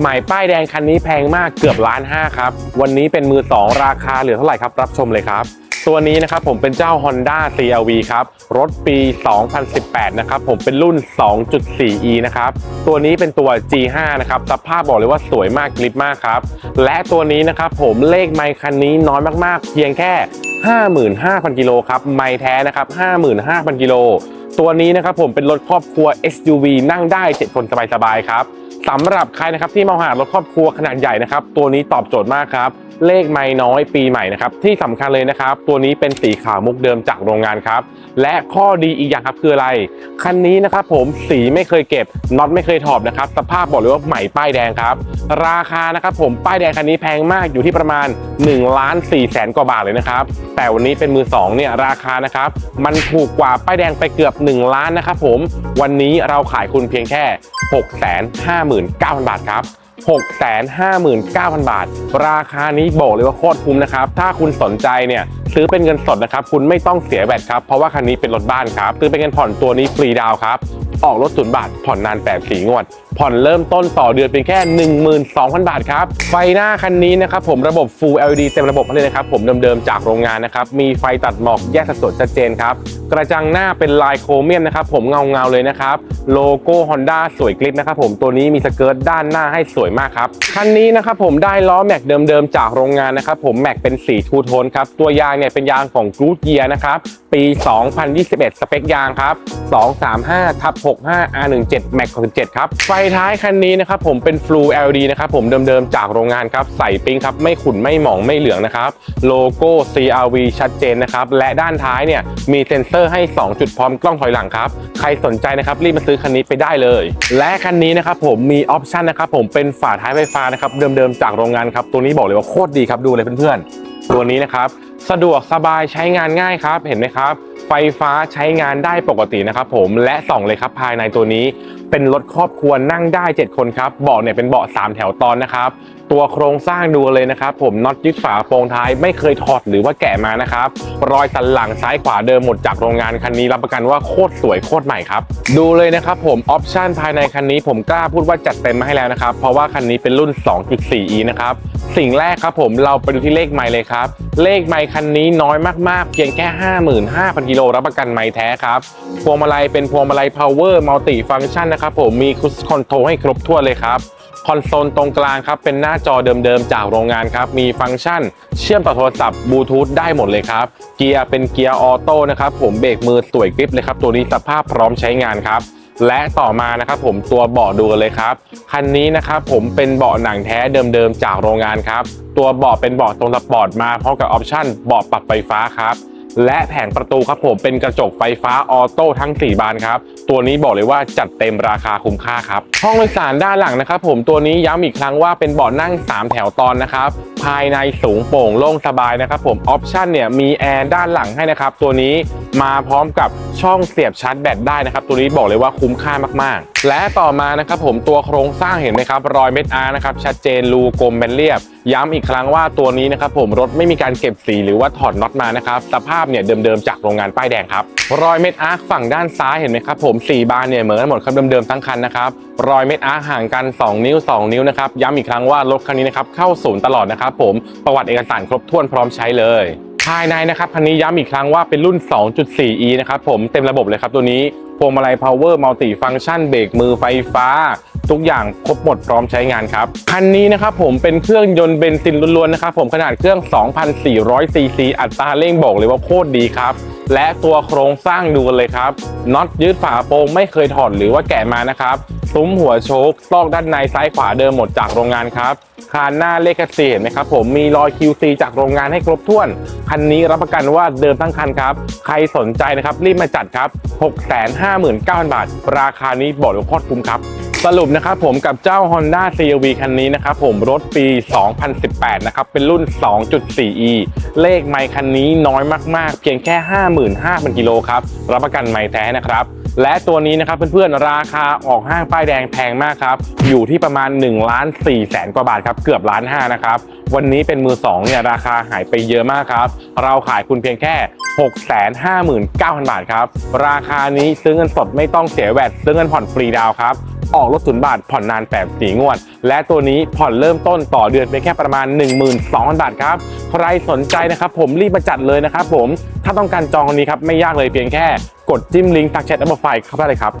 ใหม่ป้ายแดงคันนี้แพงมากเกือบล้านห้าครับ วันนี้เป็นมือ 2 ราคาเหลือเท่าไหร่ครับ รับชมเลยครับตัวนี้นะครับผมเป็นเจ้า Honda CRV ครับ รถปี 2018 นะครับ ผมเป็นรุ่น 2.4e นะครับ ตัวนี้เป็นตัว G5 นะครับ สภาพบอกเลยว่าสวยมากกริบมากครับ และตัวนี้นะครับผมเลขไมค์คันนี้น้อยมากๆ เพียงแค่ 55,000 กิโลครับ ไมค์แท้นะครับ 55,000 กิโล ตัวนี้นะครับผมเป็นรถครอบครัว SUV นั่งได้ 7 คนสบายๆครับ สำหรับใครนะครับที่มาหารถครอบครัวขนาดใหญ่นะครับ ตัวนี้ตอบโจทย์มากครับ เลขไม่น้อยปีใหม่นะครับที่สำคัญเลยนะครับ ตัวนี้เป็นสีขาวมุกเดิมจากโรงงานครับ และข้อดีอีกอย่างครับคืออะไร คันนี้นะครับผมสีไม่เคยเก็บน็อตไม่เคยถอดนะครับสภาพบอกเลยว่าใหม่ป้ายแดงครับ ราคานะครับผมป้ายแดงคันนี้แพงมากอยู่ที่ประมาณ1ล้าน4แสนกว่าบาทเลยนะครับ แต่วันนี้เป็นมือสองเนี่ยราคานะครับมันถูกกว่าป้ายแดงไปเกือบ 1 ล้านนะครับผมวันนี้เราขายคุณเพียงแค่659,000 บาทครับ659,000 บาท ราคานี้บอกเลยว่าโคตรคุ้มนะครับ ถ้าคุณสนใจเนี่ย ซื้อเป็นเงินสดนะครับ คุณไม่ต้องเสียแบตครับ เพราะว่าคันนี้เป็นรถบ้านครับ ซื้อเป็นเงินผ่อนตัวนี้ฟรีดาวครับ ออกรถศูนย์บาทผ่อนนาน8สีงวด ผ่อนเริ่มต้นต่อเดือนเป็นแค่ 12,000 บาทครับ ไฟหน้าคันนี้นะครับผมระบบ Full LED เต็มระบบเลยนะครับผมเดิมๆจากโรงงานนะครับ มีไฟตัดหมอกแยกสัดส่วนชัดเจนครับ กระจังหน้าเป็นลายโครเมียมนะครับผมเงาๆเลยนะครับ โลโก้ Honda สวยกริปนะครับผมตัวนี้มีสเกิร์ตด้านหน้าให้สวยมากครับ คันนี้นะครับผมได้ล้อแม็กเดิมๆจากโรงงานนะครับผมแม็กเป็นสีทูโทนครับตัวยางเนี่ยเป็นยางของ Good Year นะครับปี 2021 สเปคยางครับ235ทับ65 R17 Max 67ครับไฟท้ายคันนี้นะครับผมเป็น Full LED นะครับผมเดิมๆจากโรงงานครับใส่ปิ๊งครับไม่ขุ่นไม่หมองไม่เหลืองนะครับโลโก้ CRV ชัดเจนนะครับและด้านท้ายเนี่ยมีเซ็นเซอร์ให้ 2 จุดพร้อมกล้องถอยหลังครับใครสนใจนะครับรีบมาซื้อคันนี้ไปได้เลย และคันนี้นะครับผมมีออปชันนะครับผมเป็นฝาท้ายไฟฟ้านะครับเดิมๆจากโรงงานครับตัวนี้บอกเลยว่าโคตรดีครับดูเลยเพื่อนๆตัวนี้นะครับ สะดวกสบายใช้งานง่ายครับเห็นไหมครับ ไฟฟ้าใช้งานได้ปกตินะครับผมและส่องเลยครับภายในตัวนี้ เป็นรถครอบครัวนั่งได้ 7 คนครับเบาะเนี่ยเป็นเบาะ3 แถวตอนนะครับ ตัวโครงสร้างดูเลยนะครับ ผมน็อตยึดฝาโปรงท้ายไม่เคยถอดหรือว่าแกะมานะครับ รอยสันหลังซ้ายขวาเดิมหมดจากโรงงานคันนี้รับประกันว่าโคตรสวยโคตรใหม่ครับดูเลยนะครับผมออปชันภายในคันนี้ผมกล้าพูดว่าจัดเต็มมาให้แล้วนะครับเพราะว่าคันนี้เป็นรุ่น 2.4e นะครับสิ่งแรกครับผมเราไปดูที่เลขไมล์เลยครับเลขไมล์คันนี้น้อยมากๆ เพียงแค่ 55,000 กิโลรับประกันไมล์แท้ครับ พวงมาลัยเป็นพวงมาลัย power multi function นะครับผมมีคุชคอนโทรให้ครบถ้วนเลยครับคอนโซลตรงกลางครับ เป็นหน้าจอเดิมๆ จากโรงงานครับ มีฟังก์ชัน เชื่อมต่อโทรศัพท์บลูทูธได้หมดเลยครับ เกียร์เป็นเกียร์ออโต้นะครับ ผมเบรกมือสวยกริปเลยครับ ตัวนี้สภาพพร้อมใช้งานครับ และต่อมานะครับผมตัวเบาะดูกันเลยครับ คันนี้นะครับผมเป็นเบาะหนังแท้เดิมๆจากโรงงานครับ ตัวเบาะเป็นเบาะตรงสปอร์ตมาพร้อมกับออปชั่นเบาะปรับไฟฟ้าครับและแผงประตูครับผมเป็นกระจกไฟฟ้าออโต้ทั้ง 4 บานครับ ตัวนี้บอกเลยว่าจัดเต็มราคาคุ้มค่าครับ ห้องโดยสารด้านหลังนะครับผมตัวนี้ย้ำอีกครั้งว่าเป็นเบาะนั่ง 3 แถวตอนนะครับ ภายในสูงโปร่งโล่งสบายนะครับผมออปชั่นเนี่ยมีแอร์ด้านหลังให้นะครับ ตัวนี้มาพร้อมกับช่องเสียบชาร์จแบตได้นะครับ ตัวนี้บอกเลยว่าคุ้มค่ามากๆ และต่อมานะครับผมตัวโครงสร้างเห็นไหมครับรอยเม็ดอาร์นะครับชัดเจนรูกลมเป็นเรียบ ย้ำอีกครั้งว่าตัวนี้นะครับผมรถไม่มีการเก็บสีหรือว่าถอดน็อตมานะครับสภาพเนี่ยเดิมๆจากโรงงานป้ายแดงครับรอยเม็ดอาร์ฝั่งด้านซ้ายเห็นไหมครับผม4บานเนี่ยเหมือนกันหมดครับเดิมๆทั้งคันนะครับรอยเม็ดอาร์ห่างกัน 2 นิ้ว 2 นิ้วนะครับย้ำอีกครั้งว่ารถคันนี้นะครับเข้าศูนย์ตลอดนะครับผมประวัติเอกสารครบถ้วนพร้อมใช้เลยภายในนะครับคันนี้ย้ำอีกครั้งว่าเป็นรุ่น 2.4e นะครับผมเต็มระบบเลยครับตัวนี้พวงมาลัย power multi function เบรกมือไฟฟ้า ทุกอย่างครบหมดพร้อมใช้งานครับ คันนี้นะครับผมเป็นเครื่องยนต์เบนซินล้วนๆนะครับผมขนาดเครื่อง 2,400 ซีซีอัตราเร่งบอกเลยว่าโคตรดีครับ และตัวโครงสร้างดูกันเลยครับน็อตยืดฝาโปรงไม่เคยถอดหรือว่าแกะมานะครับ ซุ้มหัวโชคซอกด้านในซ้ายขวาเดิมหมดจากโรงงานครับ คานหน้าเลขสีเห็นไหมครับผมมีรอย QC จากโรงงานให้ครบถ้วน คันนี้รับประกันว่าเดิมทั้งคันครับ ใครสนใจนะครับรีบมาจัดครับ 659,000 บาท ราคานี้บอกเลยโคตรคุ้มครับสรุปนะครับผมกับเจ้า Honda CRV คันนี้นะครับผมรถปี 2018 นะครับ เป็นรุ่น 2.4e เลขไมค์คันนี้น้อยมากๆ เพียงแค่ 55,000 กิโลครับ รับประกันไมค์แท้นะครับ และตัวนี้นะครับเพื่อนๆราคาออกห้างป้ายแดงแพงมากครับ อยู่ที่ประมาณ1ล้าน4แสนกว่าบาทครับเกือบล้านห้านะครับวันนี้เป็นมือ2เนี่ยราคาหายไปเยอะมากครับ เราขายคุณเพียงแค่659,000 บาทครับ ราคานี้ซื้อเงินสดไม่ต้องเสียแวดซื้อเงินผ่อนฟรีดาวครับ ออกรถศูนย์บาทผ่อนนานแบบสีงวด และตัวนี้ผ่อนเริ่มต้นต่อเดือนเป็นแค่ประมาณ 12,000 บาทครับ ใครสนใจนะครับผมรีบมาจัดเลยนะครับผมถ้าต้องการจองคันนี้ครับไม่ยากเลยเพียงแค่กดจิ้มลิงก์ทากแชทแอปไฟเข้าไปเลยครับ